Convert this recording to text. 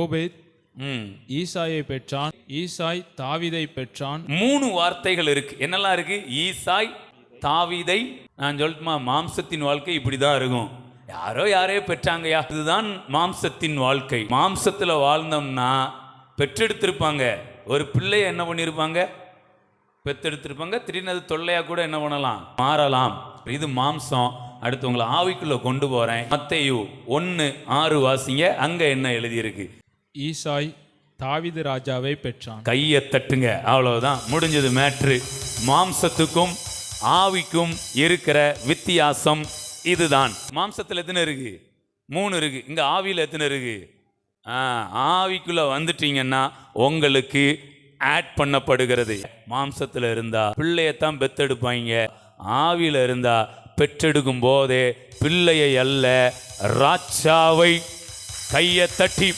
ஓபேத் ஈசாயை பெற்றான் ஈசாய் தாவீதை பெற்றான். மூணு வார்த்தைகள் இருக்கு. என்னெல்லாம் இருக்கு? ஈசாய் தாவீதை நான் சொல்லட்டுமா மாம்சத்தின் வாழ்க்கை இப்படிதான் இருக்கும். யாரோ யாரையோ பெற்றாங்கயா இதுதான் மாம்சத்தின் வாழ்க்கை. மாம்சத்துல வாழ்ந்தோம்னா பெற்றெடுத்திருப்பாங்க. ஒரு பிள்ளைய என்ன பண்ணியிருப்பாங்க பெத்தெடுத்திருப்பாங்க திடீர்னு அது தொல்லையா கூட என்ன பண்ணலாம்? மாறலாம். இது மாம்சம். அடுத்து உங்களை ஆவிக்குள்ள கொண்டு போறேன். மத்தேயு ஒன்று ஆறு வாசிங்க. அங்க என்ன எழுதியிருக்கு? ஈசாய் தாவிது ராஜாவை பெற்றான். கையை தட்டுங்க அவ்வளவுதான். முடிஞ்சது மேட்ரு. மாம்சத்துக்கும் ஆவிக்கும் இருக்கிற வித்தியாசம் இதுதான். மாம்சத்தில் எத்தனை இருக்கு? மூணு இருக்கு. இங்க ஆவியில் எத்தனை இருக்கு? ஆவிக்குள்ள வந்துட்டீங்கன்னா உங்களுக்கு ஆட் பண்ணப்படுகிறது. மாம்சத்தில் இருந்தா பிள்ளையத்தான் பெத்தெடுப்பாங்க. ஆவியில் இருந்தா பெற்றெடுக்கும் போதே பிள்ளையை அல்ல ராஜாவை கையை தட்டி